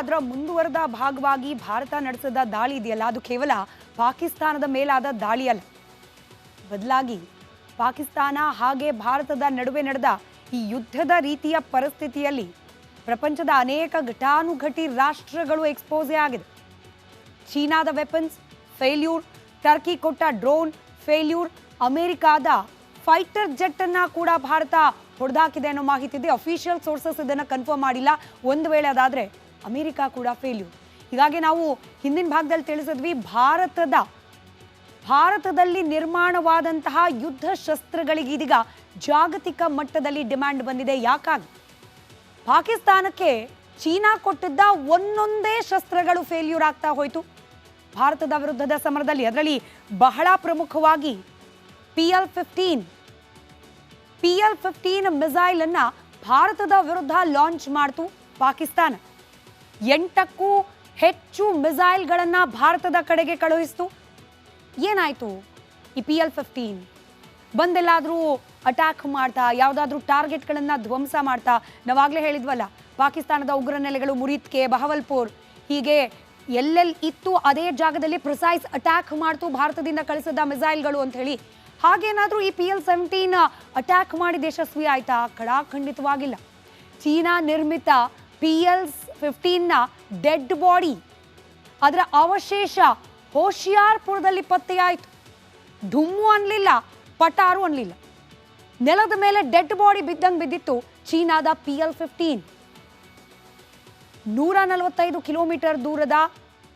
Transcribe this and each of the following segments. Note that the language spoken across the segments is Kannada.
ಅದರ ಮುಂದುವರೆದ ಭಾಗವಾಗಿ ಭಾರತ ನಡೆಸಿದ ದಾಳಿ ಇದೆಯಲ್ಲ, ಅದು ಕೇವಲ ಪಾಕಿಸ್ತಾನದ ಮೇಲಾದ ದಾಳಿ ಅಲ್ಲ ಬದಲಾಗಿ ಪಾಕಿಸ್ತಾನ ಹಾಗೆ ಭಾರತದ ನಡುವೆ ನಡೆದ ಈ ಯುದ್ಧದ ರೀತಿಯ ಪರಿಸ್ಥಿತಿಯಲ್ಲಿ ಪ್ರಪಂಚದ ಅನೇಕ ಘಟಾನುಘಟಿ ರಾಷ್ಟ್ರಗಳು ಎಕ್ಸ್ಪೋಸೇ ಆಗಿದೆ ಚೀನಾದ ವೆಪನ್ಸ್ ಫೇಲ್ಯೂರ್ ಟರ್ಕಿ ಕೊಟ್ಟ ಡ್ರೋನ್ ಫೇಲ್ಯೂರ್ ಅಮೆರಿಕಾದ ಫೈಟರ್ ಜೆಟ್ ಅನ್ನ ಕೂಡ ಭಾರತ ಹೊಡೆದಾಕಿದೆ ಅನ್ನೋ ಮಾಹಿತಿ ಇದೆ. ಅಫಿಷಿಯಲ್ ಸೋರ್ಸಸ್ ಇದನ್ನು ಕನ್ಫರ್ಮ್ ಮಾಡಿಲ್ಲ. ಒಂದು ವೇಳೆ ಅದಾದ್ರೆ ಅಮೆರಿಕ ಕೂಡ ಫೇಲ್ಯೂರ್ ಹೀಗಾಗಿ ನಾವು ಹಿಂದಿನ ಭಾಗದಲ್ಲಿ ತಿಳಿಸಿದ್ವಿ, ಭಾರತದ, ಭಾರತದಲ್ಲಿ ನಿರ್ಮಾಣವಾದಂತಹ ಯುದ್ಧ ಶಸ್ತ್ರಗಳಿಗೆ ಇದೀಗ ಜಾಗತಿಕ ಮಟ್ಟದಲ್ಲಿ ಡಿಮ್ಯಾಂಡ್ ಬಂದಿದೆ. ಯಾಕಾಗಿ? ಪಾಕಿಸ್ತಾನಕ್ಕೆ ಚೀನಾ ಕೊಟ್ಟಿದ್ದ ಒಂದೊಂದೇ ಶಸ್ತ್ರಗಳು ಫೇಲ್ಯೂರ್ ಆಗ್ತಾ ಹೋಯಿತು. ಭಾರತದ ವಿರುದ್ಧದ ಸಮರದಲ್ಲಿ ಅದರಲ್ಲಿ ಬಹಳ ಪ್ರಮುಖವಾಗಿ P L fifteen P L fifteen missile ಅನ್ನ ಭಾರತದ ವಿರುದ್ಧ ಲಾಂಚ್ ಮಾಡ್ತು ಪಾಕಿಸ್ತಾನ. ಎಂಟಕ್ಕೂ ಹೆಚ್ಚು ಮಿಸೈಲ್ಗಳನ್ನು ಭಾರತದ ಕಡೆಗೆ ಕಳುಹಿಸಿತು. ಏನಾಯಿತು? ಈ ಪಿ ಎಲ್ ಫಿಫ್ಟೀನ್. ಬಂದೆಲ್ಲಾದರೂ ಅಟ್ಯಾಕ್ ಮಾಡ್ತಾ, ಯಾವುದಾದ್ರೂ ಟಾರ್ಗೆಟ್ಗಳನ್ನು ಧ್ವಂಸ ಮಾಡ್ತಾ, ನಾವಾಗಲೇ ಹೇಳಿದ್ವಲ್ಲ, ಪಾಕಿಸ್ತಾನದ ಉಗ್ರ ನೆಲೆಗಳು ಮುರಿತ್ಕೆ, ಬಹವಲ್ಪುರ್, ಹೀಗೆ ಎಲ್ಲೆಲ್ಲಿ ಇತ್ತು, ಅದೇ ಜಾಗದಲ್ಲಿ ಪ್ರಿಸೈಸ್ ಅಟ್ಯಾಕ್ ಮಾಡ್ತು, ಭಾರತದಿಂದ ಕಳಿಸಿದ ಮಿಸೈಲ್ಗಳು ಅಂತ ಹೇಳಿ. ಹಾಗೇನಾದರೂ ಈ ಪಿ ಎಲ್ ಸೆವೆಂಟೀನ್ ಅಟ್ಯಾಕ್ ಮಾಡಿ ಯಶಸ್ವಿ ಆಯ್ತಾ ಖಡಾಖಂಡಿತವಾಗಿಲ್ಲ ಚೀನಾ ನಿರ್ಮಿತ ಪಿ ಎಲ್ ಫಿಫ್ಟೀನ್ನ ಡೆಡ್ ಬಾಡಿ ಅದರ ಅವಶೇಷ ಹೋಶಿಯಾರ್ಪುರದಲ್ಲಿ ಪತ್ತೆಯಾಯಿತು. ಧುಮ್ಮು ಅನ್ನಲಿಲ್ಲ ಪಟಾರು ಅನ್ನಲಿಲ್ಲ ನೆಲದ ಮೇಲೆ ಡೆಡ್ ಬಾಡಿ ಬಿದ್ದಂಗೆ ಬಿದ್ದಿತ್ತು ಚೀನಾದ ಪಿ ಎಲ್ ಫಿಫ್ಟೀನ್ ನೂರ ನಲವತ್ತೈದು ಕಿಲೋಮೀಟರ್ ದೂರದ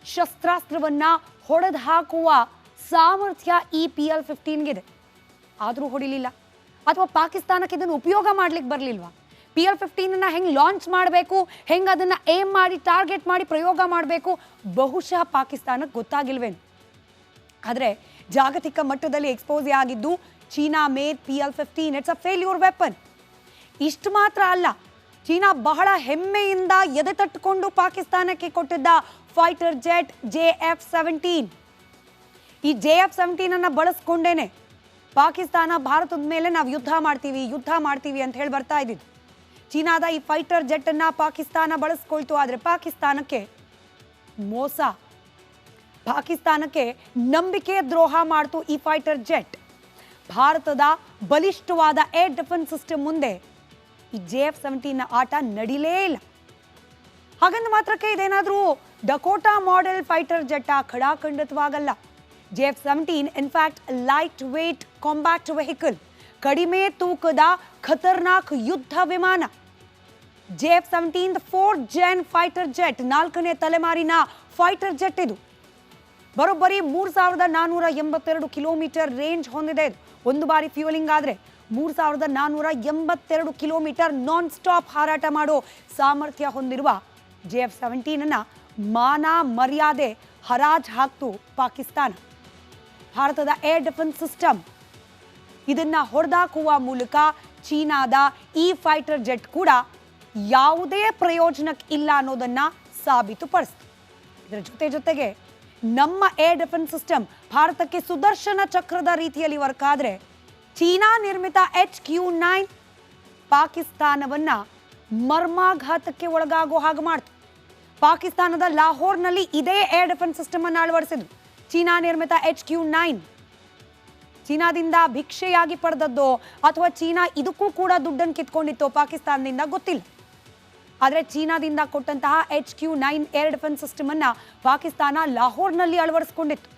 ಶಸ್ತ್ರಾಸ್ತ್ರವನ್ನ ಹೊಡೆದು ಹಾಕುವ ಸಾಮರ್ಥ್ಯ ಈ ಪಿ ಎಲ್ ಫಿಫ್ಟೀನ್ಗಿದೆ ಆದರೂ ಹೊಡಿಲಿಲ್ಲ. ಅಥವಾ ಪಾಕಿಸ್ತಾನಕ್ಕೆ ಇದನ್ನು ಉಪಯೋಗ ಮಾಡ್ಲಿಕ್ಕೆ ಬರಲಿಲ್ವಾ? ಪಿ ಎಲ್ ಫಿಫ್ಟೀನನ್ನು ಹೆಂಗೆ ಲಾಂಚ್ ಮಾಡಬೇಕು? ಹೆಂಗೆ ಅದನ್ನು ಏಮ್ ಮಾಡಿ ಟಾರ್ಗೆಟ್ ಮಾಡಿ ಪ್ರಯೋಗ ಮಾಡಬೇಕು? ಬಹುಶಃ ಪಾಕಿಸ್ತಾನಕ್ಕೆ ಗೊತ್ತಾಗಿಲ್ವೇನು? ಆದರೆ ಜಾಗತಿಕ ಮಟ್ಟದಲ್ಲಿ ಎಕ್ಸ್ಪೋಸ್ ಆಗಿದ್ದು China made P L fifteen it's a failure weapon ಇಷ್ಟು ಮಾತ್ರ ಅಲ್ಲ, ಚೀನಾ ಬಹಳ ಹೆಮ್ಮೆಯಿಂದ ಎದೆ ತಟ್ಟುಕೊಂಡು ಪಾಕಿಸ್ತಾನಕ್ಕೆ ಕೊಟ್ಟಿದ್ದ fighter jet J F seventeen ಈ ಜೆ ಎಫ್ ಸೆವೆಂಟೀನನ್ನು ಬಳಸ್ಕೊಂಡೇನೆ. ಪಾಕಿಸ್ತಾನ, ಭಾರತದ ಮೇಲೆ ನಾವು ಯುದ್ಧ ಮಾಡ್ತೀವಿ ಯುದ್ಧ ಮಾಡ್ತೀವಿ ಅಂತ ಹೇಳಿ ಬರ್ತಾ ಇದ್ದಿದ್ದು ಚೀನಾದ ಈ ಫೈಟರ್ ಜೆಟ್ ಅನ್ನ ಪಾಕಿಸ್ತಾನ ಬಳಸ್ಕೊಳ್ತು. ಆದರೆ ಪಾಕಿಸ್ತಾನಕ್ಕೆ ಮೋಸ. ಪಾಕಿಸ್ತಾನಕ್ಕೆ ನಂಬಿಕೆ ದ್ರೋಹ ಮಾಡ್ತು ಈ ಫೈಟರ್ ಜೆಟ್. ಭಾರತದ ಬಲಿಷ್ಠವಾದ ಏರ್ ಡಿಫೆನ್ಸ್ ಸಿಸ್ಟಮ್ ಮುಂದೆ ಈ ಜೆ ಎಫ್ ಸೆವೆಂಟೀನ್ ಆಟ ನಡಿಲೇ ಇಲ್ಲ. ಹಾಗಂದ ಮಾತ್ರಕ್ಕೆ ಇದೇನಾದರೂ Dakota model fighter jet ಖಡಾಖಂಡಿತವಾಗಲ್ಲ. J F seventeen in fact light weight combat vehicle ಕಡಿಮೆ ತೂಕದ ಖತರ್ನಾಕ್ ಯುದ್ಧ ವಿಮಾನ. J F seventeen fourth gen fighter jet ನಾಲ್ಕನೇ ತಲೆಮಾರಿನ ಫೈಟರ್ ಜೆಟ್ ಇದು. ಬರೋಬ್ಬರಿ ಮೂರು ಸಾವಿರದ ನಾನ್ನೂರ ಎಂಬತ್ತೆರಡು ಕಿಲೋಮೀಟರ್ ರೇಂಜ್ ಹೊಂದಿದೆ. ಒಂದು ಬಾರಿ ಫ್ಯೂಲಿಂಗ್ ಆದರೆ ಮೂರು ಸಾವಿರದ ನಾನ್ನೂರ ಎಂಬತ್ತೆರಡು ಕಿಲೋಮೀಟರ್ ನಾನ್ ಸ್ಟಾಪ್ ಹಾರಾಟ ಮಾಡೋ ಸಾಮರ್ಥ್ಯ ಹೊಂದಿರುವ ಜೆ ಎಫ್ ಸೆವೆಂಟೀನನ್ನು ಮಾನ ಮರ್ಯಾದೆ ಹರಾಜ್ ಹಾಕ್ತು ಪಾಕಿಸ್ತಾನ. ಭಾರತದ ಏರ್ ಡಿಫೆನ್ಸ್ ಸಿಸ್ಟಮ್ ಇದನ್ನ ಹೊಡೆದಾಕುವ ಮೂಲಕ ಚೀನಾದ ಈ ಫೈಟರ್ ಜೆಟ್ ಕೂಡ ಯಾವುದೇ ಪ್ರಯೋಜನಕ್ಕೆ ಇಲ್ಲ ಅನ್ನೋದನ್ನ ಸಾಬೀತುಪಡಿಸ್ತು. ಇದರ ಜೊತೆ ಜೊತೆಗೆ ನಮ್ಮ ಏರ್ ಡಿಫೆನ್ಸ್ ಸಿಸ್ಟಮ್ ಭಾರತಕ್ಕೆ ಸುದರ್ಶನ ಚಕ್ರದ ರೀತಿಯಲ್ಲಿ ವರ್ಕ್ ಆದ್ರೆ ಚೀನಾ ನಿರ್ಮಿತ ಎಚ್ ಕ್ಯೂ ನೈನ್ ಪಾಕಿಸ್ತಾನವನ್ನ ಮರ್ಮಾಘಾತಕ್ಕೆ ಒಳಗಾಗೋ ಹಾಗೆ ಮಾಡ್ತು. ಪಾಕಿಸ್ತಾನದ ಲಾಹೋರ್ನಲ್ಲಿ ಇದೇ ಏರ್ ಡಿಫೆನ್ಸ್ ಸಿಸ್ಟಮ್ ಅನ್ನು ಅಳವಡಿಸಿದ್ರು ಚೀನಾ ನಿರ್ಮಿತ ಎಚ್ ಕ್ಯೂ ನೈನ್ ಚೀನಾದಿಂದ ಭಿಕ್ಷೆಯಾಗಿ ಪಡೆದದ್ದೋ ಅಥವಾ ಚೀನಾ ಇದಕ್ಕೂ ಕೂಡ ದುಡ್ಡನ್ನು ಕಿತ್ಕೊಂಡಿತ್ತೋ ಪಾಕಿಸ್ತಾನದಿಂದ ಗೊತ್ತಿಲ್ಲ. ಆದರೆ ಚೀನಾದಿಂದ ಕೊಟ್ಟಂತಹ H Q nine air defence system ಅನ್ನ ಪಾಕಿಸ್ತಾನ ಲಾಹೋರ್ನಲ್ಲಿ ಅಳವಡಿಸಿಕೊಂಡಿತ್ತು.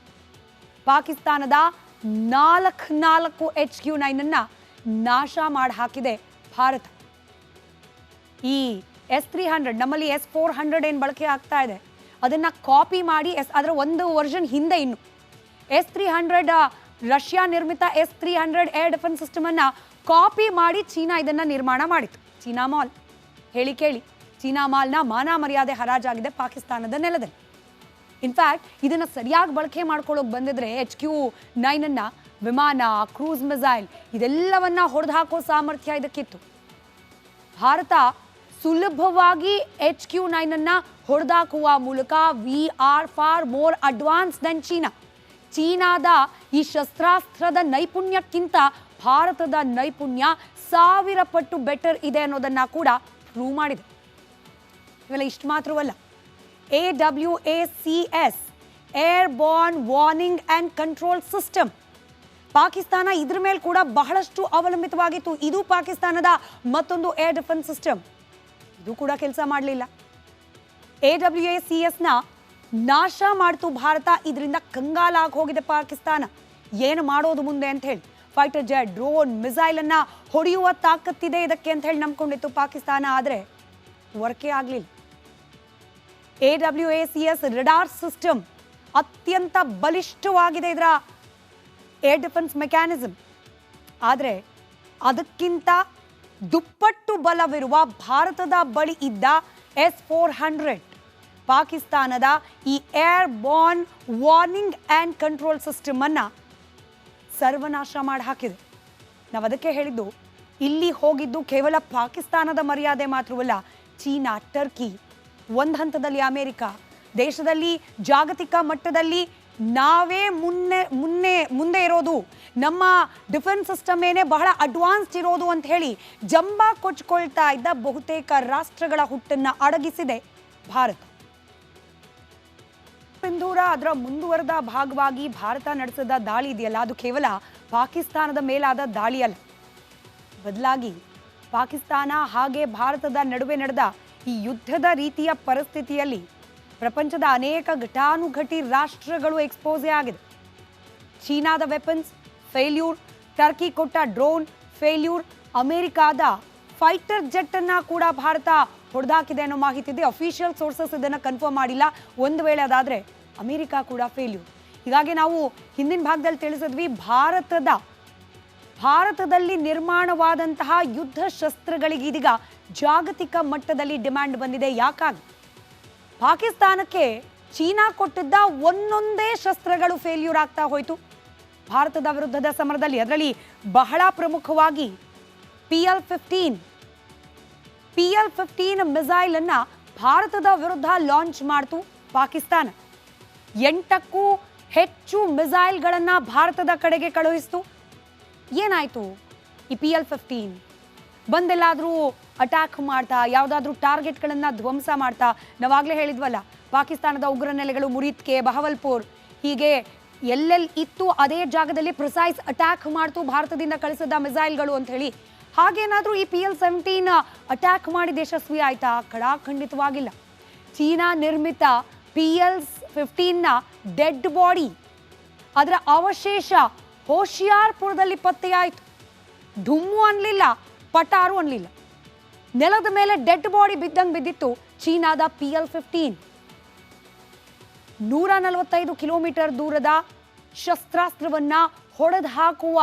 ಪಾಕಿಸ್ತಾನದ ನಾಲ್ಕು ನಾಲ್ಕು ಎಚ್ ಕ್ಯೂ ನೈನ್ ಅನ್ನ ನಾಶ ಮಾಡಿ ಹಾಕಿದೆ ಭಾರತ. ಈ ಎಸ್ ತ್ರೀ ಹಂಡ್ರೆಡ್ ನಮ್ಮಲ್ಲಿ ಎಸ್ ಫೋರ್ ಹಂಡ್ರೆಡ್ ಏನು ಬಳಕೆ ಆಗ್ತಾ ಇದೆ? ಅದನ್ನ ಕಾಪಿ ಮಾಡಿ ಎಸ್, ಅದರ ಒಂದು ವರ್ಷನ್ ಹಿಂದೆ ಇನ್ನು. ಎಸ್ ತ್ರೀ ಹಂಡ್ರೆಡ್ ರಷ್ಯಾ ನಿರ್ಮಿತ S three hundred air defence system ಅನ್ನ ಕಾಪಿ ಮಾಡಿ ಚೀನಾ ಇದನ್ನ ನಿರ್ಮಾಣ ಮಾಡಿತು ಚೀನಾ ಮಾಲ್ ಹೇಳಿ ಕೇಳಿ. ಚೀನಾ ಮಾಲ್ನ ಮಾನ ಮರ್ಯಾದೆ ಹರಾಜಾಗಿದೆ ಪಾಕಿಸ್ತಾನದ ನೆಲದಲ್ಲಿ. ಇನ್ಫ್ಯಾಕ್ಟ್ ಇದನ್ನು ಸರಿಯಾಗಿ ಬಳಕೆ ಮಾಡ್ಕೊಳ್ಳೋಕೆ ಬಂದಿದ್ರೆ ಎಚ್ ಕ್ಯೂ ನೈನನ್ನು ವಿಮಾನ, ಕ್ರೂಸ್ ಮಿಸೈಲ್ ಇದೆಲ್ಲವನ್ನ ಹೊಡೆದು ಹಾಕೋ ಸಾಮರ್ಥ್ಯ ಇದಕ್ಕಿತ್ತು. ಭಾರತ ಸುಲಭವಾಗಿ ಎಚ್ ಕ್ಯೂ ನೈನ್ ಅನ್ನ ಹೊಡೆದಾಕುವ ಮೂಲಕ we are far more advance than China. ಚೀನಾದ ಈ ಶಸ್ತ್ರಾಸ್ತ್ರದ ನೈಪುಣ್ಯಕ್ಕಿಂತ ಭಾರತದ ನೈಪುಣ್ಯ ಸಾವಿರ ಪಟ್ಟು ಬೆಟರ್ ಇದೆ ಅನ್ನೋದನ್ನ ಕೂಡ ಪ್ರೂವ್ ಮಾಡಿದೆ. ಇವೆಲ್ಲ ಇಷ್ಟು ಮಾತ್ರವಲ್ಲ. A W A C S airborne warning and control system Pakistan ಇದ್ರ ಮೇಲೆ ಕೂಡ ಬಹಳಷ್ಟು ಅವಲಂಬಿತವಾಗಿತ್ತು. ಇದು ಪಾಕಿಸ್ತಾನದ ಮತ್ತೊಂದು ಏರ್ ಡಿಫೆನ್ಸ್ ಸಿಸ್ಟಮ್ ಇದು ಕೂಡ ಕೆಲಸ ಮಾಡಲಿಲ್ಲ. ಎ ಡಬ್ಲ್ಯೂ ಎ ಸಿ ಎಸ್ನ ನಾಶ ಮಾಡ್ತು ಭಾರತ. ಇದರಿಂದ ಕಂಗಾಲಾಗಿ ಹೋಗಿದೆ ಪಾಕಿಸ್ತಾನ. ಏನು ಮಾಡೋದು ಮುಂದೆ ಅಂತ ಹೇಳಿ. ಫೈಟರ್ ಜೆಟ್ ಡ್ರೋನ್ ಮಿಸೈಲ್ ಅನ್ನ ಹೊಡೆಯುವ ತಾಕತ್ತಿದೆ ಇದಕ್ಕೆ ಅಂತ ಹೇಳಿ ನಂಬ್ಕೊಂಡಿತ್ತು ಪಾಕಿಸ್ತಾನ, ಆದರೆ ವರ್ಕೇ ಆಗಲಿಲ್ಲ. A W A C S radar system ಅತ್ಯಂತ ಬಲಿಷ್ಠವಾಗಿದೆ ಇದರ ಏರ್ ಡಿಫೆನ್ಸ್ ಮೆಕ್ಯಾನಿಸಮ್ ಆದರೆ ಅದಕ್ಕಿಂತ ದುಪ್ಪಟ್ಟು ಬಲವಿರುವ ಭಾರತದ ಬಳಿ ಇದ್ದ ಎಸ್ ಫೋರ್ ಹಂಡ್ರೆಡ್ ಪಾಕಿಸ್ತಾನದ ಈ airborne warning and control ಸಿಸ್ಟಮನ್ನು ಸರ್ವನಾಶ ಮಾಡಿ ಹಾಕಿದೆ ನಾವು ಅದಕ್ಕೆ ಹೇಳಿದ್ದು, ಇಲ್ಲಿ ಹೋಗಿದ್ದು ಕೇವಲ ಪಾಕಿಸ್ತಾನದ ಮರ್ಯಾದೆ ಮಾತ್ರವಲ್ಲ, ಚೀನಾ, ಟರ್ಕಿ, ಒಂದು ಹಂತದಲ್ಲಿ ಅಮೇರಿಕಾ, ದೇಶದಲ್ಲಿ ಜಾಗತಿಕ ಮಟ್ಟದಲ್ಲಿ ನಾವೇ ಮುನ್ನೆ ಮುನ್ನೆ, ಮುಂದೆ ಇರೋದು. ನಮ್ಮ ಡಿಫೆನ್ಸ್ ಸಿಸ್ಟಮ್ ಏನೇ ಬಹಳ ಅಡ್ವಾನ್ಸ್ಡ್ ಇರೋದು ಅಂತ ಹೇಳಿ ಜಂಬ ಕೊಚ್ಕೊಳ್ತಾ ಇದ್ದ ಬಹುತೇಕ ರಾಷ್ಟ್ರಗಳ ಹುಟ್ಟನ್ನು ಅಡಗಿಸಿದೆ ಭಾರತ. ಸಿಂಧೂರ ಅದರ ಮುಂದುವರೆದ ಭಾಗವಾಗಿ ಭಾರತ ನಡೆಸಿದ ದಾಳಿ ಇದೆಯಲ್ಲ, ಅದು ಕೇವಲ ಪಾಕಿಸ್ತಾನದ ಮೇಲಾದ ದಾಳಿ ಅಲ್ಲ ಬದಲಾಗಿ ಪಾಕಿಸ್ತಾನ ಹಾಗೆ ಭಾರತದ ನಡುವೆ ನಡೆದ ಈ ಯುದ್ಧದ ರೀತಿಯ ಪರಿಸ್ಥಿತಿಯಲ್ಲಿ ಪ್ರಪಂಚದ ಅನೇಕ ಘಟಾನುಘಟಿ ರಾಷ್ಟ್ರಗಳು ಎಕ್ಸ್ಪೋಸೇ ಆಗಿದೆ. ಚೀನಾದ ವೆಪನ್ಸ್ ಫೇಲ್ಯೂರ್ ಟರ್ಕಿ ಕೊಟ್ಟ ಡ್ರೋನ್ ಫೇಲ್ಯೂರ್ ಅಮೆರಿಕಾದ ಫೈಟರ್ ಜೆಟ್ ಅನ್ನ ಕೂಡ ಭಾರತ ಹೊಡೆದಾಕಿದೆ ಅನ್ನೋ ಮಾಹಿತಿ ಇದೆ. ಅಫಿಷಿಯಲ್ ಸೋರ್ಸಸ್ ಇದನ್ನು ಕನ್ಫರ್ಮ್ ಮಾಡಿಲ್ಲ. ಒಂದು ವೇಳೆ ಅದಾದ್ರೆ ಅಮೆರಿಕ ಕೂಡ ಫೇಲ್ಯೂರ್ ಹೀಗಾಗಿ ನಾವು ಹಿಂದಿನ ಭಾಗದಲ್ಲಿ ತಿಳಿಸಿದ್ವಿ, ಭಾರತದ, ಭಾರತದಲ್ಲಿ ನಿರ್ಮಾಣವಾದಂತಹ ಯುದ್ಧ ಶಸ್ತ್ರಗಳಿಗೆ ಇದೀಗ ಜಾಗತಿಕ ಮಟ್ಟದಲ್ಲಿ ಡಿಮ್ಯಾಂಡ್ ಬಂದಿದೆ. ಯಾಕಾಗಿ? ಪಾಕಿಸ್ತಾನಕ್ಕೆ ಚೀನಾ ಕೊಟ್ಟಿದ್ದ ಒಂದೊಂದೇ ಶಸ್ತ್ರಗಳು ಫೇಲ್ಯೂರ್ ಆಗ್ತಾ ಹೋಯಿತು. ಭಾರತದ ವಿರುದ್ಧದ ಸಮರದಲ್ಲಿ ಅದರಲ್ಲಿ ಬಹಳ ಪ್ರಮುಖವಾಗಿ P L fifteen P L fifteen missile ಅನ್ನ ಭಾರತದ ವಿರುದ್ಧ ಲಾಂಚ್ ಮಾಡ್ತು ಪಾಕಿಸ್ತಾನ. ಎಂಟಕ್ಕೂ ಹೆಚ್ಚು ಮಿಸೈಲ್ಗಳನ್ನ ಭಾರತದ ಕಡೆಗೆ ಕಳುಹಿಸ್ತು. ಏನಾಯ್ತು? ಈ ಪಿ ಎಲ್ ಫಿಫ್ಟೀನ್ ಬಂದೆಲ್ಲಾದರೂ ಅಟ್ಯಾಕ್ ಮಾಡ್ತಾ, ಯಾವುದಾದ್ರೂ ಟಾರ್ಗೆಟ್ಗಳನ್ನು ಧ್ವಂಸ ಮಾಡ್ತಾ, ನಾವಾಗಲೇ ಹೇಳಿದ್ವಲ್ಲ, ಪಾಕಿಸ್ತಾನದ ಉಗ್ರ ನೆಲೆಗಳು ಮುರಿತ್ಕೆ, ಬಹವಲ್ಪುರ್, ಹೀಗೆ ಎಲ್ಲೆಲ್ಲಿ ಇತ್ತು ಅದೇ ಜಾಗದಲ್ಲಿ ಪ್ರಿಸೈಸ್ ಅಟ್ಯಾಕ್ ಮಾಡ್ತು, ಭಾರತದಿಂದ ಕಳಿಸಿದ ಮಿಸೈಲ್ಗಳು ಅಂತ ಹೇಳಿ. ಹಾಗೇನಾದರೂ ಈ ಪಿ ಎಲ್ ಸೆವೆಂಟೀನ್ ಅಟ್ಯಾಕ್ ಮಾಡಿ ಯಶಸ್ವಿ ಆಯ್ತಾ? ಕಡಾಖಂಡಿತವಾಗಿಲ್ಲ ಚೀನಾ ನಿರ್ಮಿತ ಪಿ ಎಲ್ ಫಿಫ್ಟೀನ್ನ ಡೆಡ್ ಬಾಡಿ ಅದರ ಅವಶೇಷ ಹೋಶಿಯಾರ್ಪುರದಲ್ಲಿ ಪತ್ತೆಯಾಯಿತು. ಧುಮ್ಮು ಅನ್ಲಿಲ್ಲ, ಪಟಾರು ಅನ್ಲಿಲ್ಲ. ನೆಲದ ಮೇಲೆ ಡೆಡ್ ಬಾಡಿ ಬಿದ್ದಂಗೆ ಬಿದ್ದಿತ್ತು ಚೀನಾದ ಪಿ ಎಲ್ ಫಿಫ್ಟೀನ್ ನೂರ ನಲವತ್ತೈದು ಕಿಲೋಮೀಟರ್ ದೂರದ ಶಸ್ತ್ರಾಸ್ತ್ರವನ್ನ ಹೊಡೆದು ಹಾಕುವ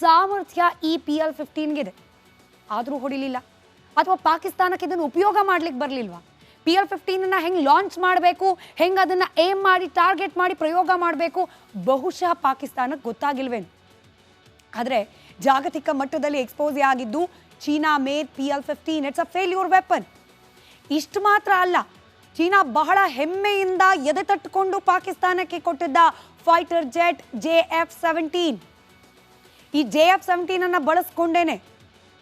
ಸಾಮರ್ಥ್ಯ ಈ ಪಿ ಎಲ್ ಫಿಫ್ಟೀನ್ಗಿದೆ ಆದರೂ ಹೊಡಿಲಿಲ್ಲ. ಅಥವಾ ಪಾಕಿಸ್ತಾನಕ್ಕೆ ಇದನ್ನು ಉಪಯೋಗ ಮಾಡ್ಲಿಕ್ಕೆ ಬರಲಿಲ್ವಾ? ಪಿ ಎಲ್ ಫಿಫ್ಟೀನನ್ನು ಹೆಂಗೆ ಲಾಂಚ್ ಮಾಡಬೇಕು, ಹೆಂಗೆ ಅದನ್ನು ಏಮ್ ಮಾಡಿ ಟಾರ್ಗೆಟ್ ಮಾಡಿ ಪ್ರಯೋಗ ಮಾಡಬೇಕು, ಬಹುಶಃ ಪಾಕಿಸ್ತಾನಕ್ಕೆ ಗೊತ್ತಾಗಿಲ್ವೇನು. ಆದರೆ ಜಾಗತಿಕ ಮಟ್ಟದಲ್ಲಿ ಎಕ್ಸ್ಪೋಸ್ ಆಗಿದ್ದು China made P L fifteen it's a failure weapon ಇಷ್ಟು ಮಾತ್ರ ಅಲ್ಲ, ಚೀನಾ ಬಹಳ ಹೆಮ್ಮೆಯಿಂದ ಎದೆ ತಟ್ಟುಕೊಂಡು ಪಾಕಿಸ್ತಾನಕ್ಕೆ ಕೊಟ್ಟಿದ್ದ fighter jet J F seventeen ಈ ಜೆ ಎಫ್ ಸೆವೆಂಟೀನನ್ನು ಬಳಸ್ಕೊಂಡೇನೆ.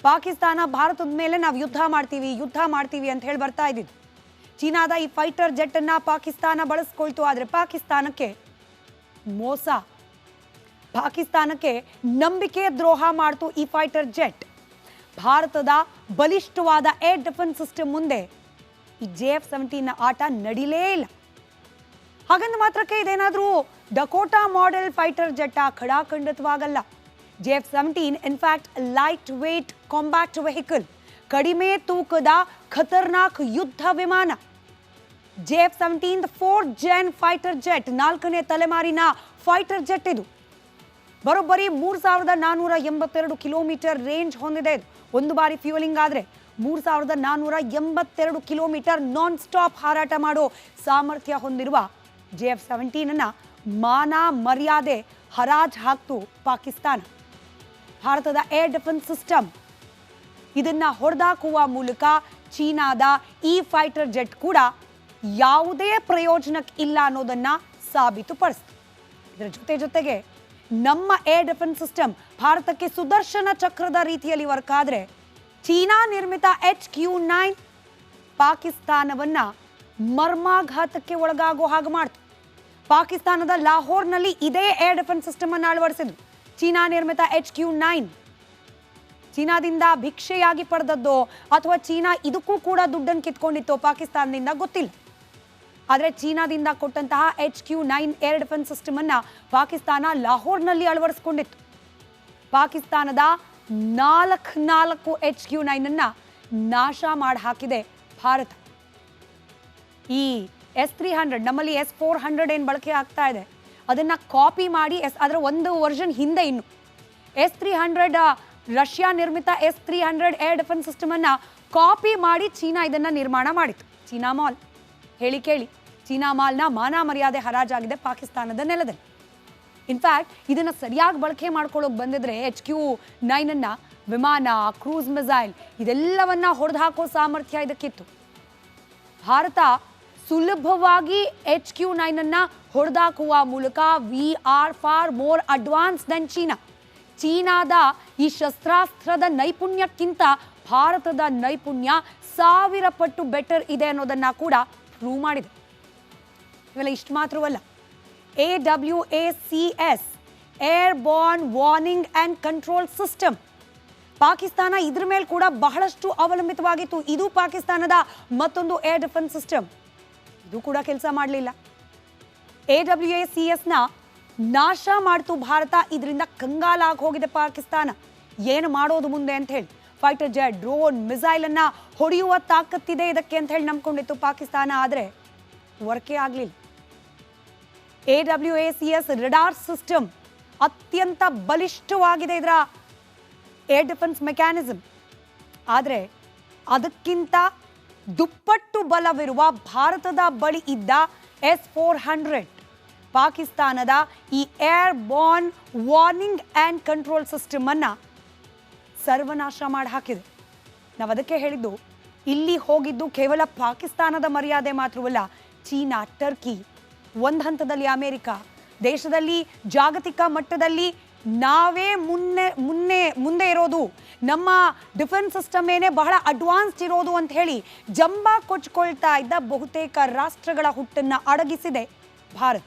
ಪಾಕಿಸ್ತಾನ ಭಾರತದ ಮೇಲೆ ನಾವು ಯುದ್ಧ ಮಾಡ್ತೀವಿ ಯುದ್ಧ ಮಾಡ್ತೀವಿ ಅಂತ ಹೇಳಿ ಬರ್ತಾ ಇದ್ದಿದ್ದು ಚೀನಾದ ಈ ಫೈಟರ್ ಜೆಟ್ ಅನ್ನ ಪಾಕಿಸ್ತಾನ ಬಳಸ್ಕೊಳ್ತು. ಆದರೆ ಪಾಕಿಸ್ತಾನಕ್ಕೆ ಮೋಸ. ಪಾಕಿಸ್ತಾನಕ್ಕೆ ನಂಬಿಕೆ ದ್ರೋಹ ಮಾಡ್ತು ಈ ಫೈಟರ್ ಜೆಟ್. ಭಾರತದ ಬಲಿಷ್ಠವಾದ ಏರ್ ಡಿಫೆನ್ಸ್ ಸಿಸ್ಟಮ್ ಮುಂದೆ ಈ ಜೆ ಎಫ್ ಸೆವೆಂಟೀನ್ ಆಟ ನಡಿಲೇ ಇಲ್ಲ. ಹಾಗಂದ ಮಾತ್ರಕ್ಕೆ ಇದೇನಾದರೂ Dakota model fighter jet ಖಡಾಖಂಡಿತವಾಗಲ್ಲ. J F seventeen in fact light weight combat vehicle ಕಡಿಮೆ ತೂಕದ ಖತರ್ನಾಕ್ ಯುದ್ಧ ವಿಮಾನ. J F seventeen four gen fighter jet ನಾಲ್ಕನೇ ತಲೆಮಾರಿನ ಫೈಟರ್ ಜೆಟ್ ಇದು. ಬರೋಬ್ಬರಿ ಮೂರು ಸಾವಿರದ ನಾನ್ನೂರ ಎಂಬತ್ತೆರಡು ಕಿಲೋಮೀಟರ್ ರೇಂಜ್ ಹೊಂದಿದೆ ಒಂದು ಬಾರಿ ಫ್ಯೂಲಿಂಗ್ ಆದರೆ ಮೂರು ಸಾವಿರದ ನಾನ್ನೂರ ಎಂಬತ್ತೆರಡು ಕಿಲೋಮೀಟರ್ ನಾನ್ ಸ್ಟಾಪ್ ಹಾರಾಟ ಮಾಡೋ ಸಾಮರ್ಥ್ಯ ಹೊಂದಿರುವ ಜೆ ಎಫ್ ಸೆವೆಂಟೀನನ್ನು ಮಾನ ಮರ್ಯಾದೆ ಹರಾಜ್ ಹಾಕ್ತು ಪಾಕಿಸ್ತಾನ. ಭಾರತದ ಏರ್ ಡಿಫೆನ್ಸ್ ಸಿಸ್ಟಮ್ ಇದನ್ನ ಹೊಡೆದಾಕುವ ಮೂಲಕ ಚೀನಾದ ಈ ಫೈಟರ್ ಜೆಟ್ ಕೂಡ ಯಾವುದೇ ಪ್ರಯೋಜನಕ್ಕೆ ಇಲ್ಲ ಅನ್ನೋದನ್ನ ಸಾಬೀತುಪಡಿಸ್ತು. ಇದರ ಜೊತೆ ಜೊತೆಗೆ ನಮ್ಮ ಏರ್ ಡಿಫೆನ್ಸ್ ಸಿಸ್ಟಮ್ ಭಾರತಕ್ಕೆ ಸುದರ್ಶನ ಚಕ್ರದ ರೀತಿಯಲ್ಲಿ ವರ್ಕ್ ಆದರೆ ಚೀನಾ ನಿರ್ಮಿತ ಎಚ್ ಕ್ಯೂ ನೈನ್ ಪಾಕಿಸ್ತಾನವನ್ನ ಮರ್ಮಾಘಾತಕ್ಕೆ ಒಳಗಾಗೋ ಹಾಗೆ ಮಾಡ್ತು. ಪಾಕಿಸ್ತಾನದ ಲಾಹೋರ್ನಲ್ಲಿ ಇದೇ ಏರ್ ಡಿಫೆನ್ಸ್ ಸಿಸ್ಟಮ್ ಅನ್ನು ಅಳವಡಿಸಿದ್ರು ಚೀನಾ ನಿರ್ಮಿತ ಎಚ್ ಕ್ಯೂ ನೈನ್ ಚೀನಾದಿಂದ ಭಿಕ್ಷೆಯಾಗಿ ಪಡೆದದ್ದೋ ಅಥವಾ ಚೀನಾ ಇದಕ್ಕೂ ಕೂಡ ದುಡ್ಡನ್ನು ಕಿತ್ಕೊಂಡಿತ್ತೋ ಪಾಕಿಸ್ತಾನದಿಂದ ಗೊತ್ತಿಲ್ಲ. ಆದರೆ ಚೀನಾದಿಂದ ಕೊಟ್ಟಂತಹ H Q nine air defence system ಅನ್ನ ಪಾಕಿಸ್ತಾನ ಲಾಹೋರ್ನಲ್ಲಿ ಅಳವಡಿಸಿಕೊಂಡಿತ್ತು. ಪಾಕಿಸ್ತಾನದ ನಾಲ್ಕು ನಾಲ್ಕು ಎಚ್ ಕ್ಯೂ ನೈನ್ ಅನ್ನ ನಾಶ ಮಾಡಿ ಹಾಕಿದೆ ಭಾರತ. ಈ ಎಸ್ ತ್ರೀ ಹಂಡ್ರೆಡ್ ನಮ್ಮಲ್ಲಿ ಎಸ್ ಫೋರ್ ಹಂಡ್ರೆಡ್ ಏನು ಬಳಕೆ ಆಗ್ತಾ ಇದೆ? ಅದನ್ನ ಕಾಪಿ ಮಾಡಿ ಎಸ್ ಅದರ ಒಂದು ವರ್ಷನ್ ಹಿಂದೆ ಇನ್ನು. ಎಸ್ ತ್ರೀ ಹಂಡ್ರೆಡ್ ರಷ್ಯಾ ನಿರ್ಮಿತ S three hundred air defence system ಅನ್ನ ಕಾಪಿ ಮಾಡಿ ಚೀನಾ ಇದನ್ನ ನಿರ್ಮಾಣ ಮಾಡಿತ್ತು. ಚೀನಾ ಮಾಲ್ ಹೇಳಿ ಕೇಳಿ. ಚೀನಾ ಮಾಲ್ನ ಮಾನ ಮರ್ಯಾದೆ ಹರಾಜಾಗಿದೆ ಪಾಕಿಸ್ತಾನದ ನೆಲದಲ್ಲಿ. ಇನ್ಫ್ಯಾಕ್ಟ್ ಇದನ್ನು ಸರಿಯಾಗಿ ಬಳಕೆ ಮಾಡ್ಕೊಳ್ಳೋಕೆ ಬಂದಿದ್ರೆ ಎಚ್ ಕ್ಯೂ ನೈನನ್ನ ವಿಮಾನ, ಕ್ರೂಸ್ ಮಿಸೈಲ್ ಇದೆಲ್ಲವನ್ನ ಹೊಡೆದು ಹಾಕೋ ಸಾಮರ್ಥ್ಯ ಇದಕ್ಕಿತ್ತು. ಭಾರತ ಸುಲಭವಾಗಿ ಎಚ್ ಕ್ಯೂ ನೈನನ್ನು ಹೊಡೆದಾಕುವ ಮೂಲಕ we are far more advance than China. ಚೀನಾದ ಈ ಶಸ್ತ್ರಾಸ್ತ್ರದ ನೈಪುಣ್ಯಕ್ಕಿಂತ ಭಾರತದ ನೈಪುಣ್ಯ ಸಾವಿರ ಪಟ್ಟು ಬೆಟರ್ ಇದೆ ಅನ್ನೋದನ್ನ ಕೂಡ ಪ್ರೂವ್ ಮಾಡಿದೆ. ಇವೆಲ್ಲ ಇಷ್ಟು ಮಾತ್ರವಲ್ಲ. A W A C S airborne warning and control system Pakistan ಇದ್ರ ಮೇಲೆ ಕೂಡ ಬಹಳಷ್ಟು ಅವಲಂಬಿತವಾಗಿತ್ತು. ಇದು ಪಾಕಿಸ್ತಾನದ ಮತ್ತೊಂದು ಏರ್ ಡಿಫೆನ್ಸ್ ಸಿಸ್ಟಮ್ ಇದು ಕೂಡ ಕೆಲಸ ಮಾಡಲಿಲ್ಲ. ಎ ಡಬ್ಲ್ಯೂ ಎ ಸಿ ಎಸ್ನ ನಾಶ ಮಾಡ್ತು ಭಾರತ. ಇದರಿಂದ ಕಂಗಾಲಾಗಿ ಹೋಗಿದೆ ಪಾಕಿಸ್ತಾನ. ಏನು ಮಾಡೋದು ಮುಂದೆ ಅಂತ ಹೇಳಿ. ಫೈಟರ್ ಜೆಟ್ ಡ್ರೋನ್ ಮಿಸೈಲ್ ಅನ್ನ ಹೊಡೆಯುವ ತಾಕತ್ತಿದೆ ಇದಕ್ಕೆ ಅಂತ ಹೇಳಿ ನಂಬ್ಕೊಂಡಿತ್ತು ಪಾಕಿಸ್ತಾನ. ಆದರೆ, ವರ್ಕೇ ಆಗಲಿಲ್ಲ. ಎಸ್ ರಿಡಾರ್ ಸಿಸ್ಟಮ್ ಅತ್ಯಂತ ಬಲಿಷ್ಠವಾಗಿದೆ ಇದರ ಏರ್ ಡಿಫೆನ್ಸ್ ಮೆಕ್ಯಾನಿಸಮ್ ಆದರೆ ಅದಕ್ಕಿಂತ ದುಪ್ಪಟ್ಟು ಬಲವಿರುವ ಭಾರತದ ಬಳಿ ಇದ್ದ ಎಸ್ ಫೋರ್ ಹಂಡ್ರೆಡ್, ಪಾಕಿಸ್ತಾನದ ಈ airborne warning and control system ಅನ್ನ ಸರ್ವನಾಶ ಮಾಡಿ ಹಾಕಿದೆ ನಾವು ಅದಕ್ಕೆ ಹೇಳಿದ್ದು, ಇಲ್ಲಿ ಹೋಗಿದ್ದು ಕೇವಲ ಪಾಕಿಸ್ತಾನದ ಮರ್ಯಾದೆ ಮಾತ್ರವಲ್ಲ, ಚೀನಾ ಟರ್ಕಿ ಒಂದು ಹಂತದಲ್ಲಿ ಅಮೆರಿಕ, ದೇಶದಲ್ಲಿ ಜಾಗತಿಕ ಮಟ್ಟದಲ್ಲಿ ನಾವೇ ಮುನ್ನೆ ಮುನ್ನೆ, ಮುಂದೆ ಇರೋದು. ನಮ್ಮ ಡಿಫೆನ್ಸ್ ಸಿಸ್ಟಮೇನೆ ಬಹಳ ಅಡ್ವಾನ್ಸ್ಡ್ ಇರೋದು ಅಂತ ಹೇಳಿ ಜಂಬ ಕೊಚ್ಕೊಳ್ತಾ ಇದ್ದ ಬಹುತೇಕ ರಾಷ್ಟ್ರಗಳ ಹುಟ್ಟನ್ನು ಅಡಗಿಸಿದೆ ಭಾರತ.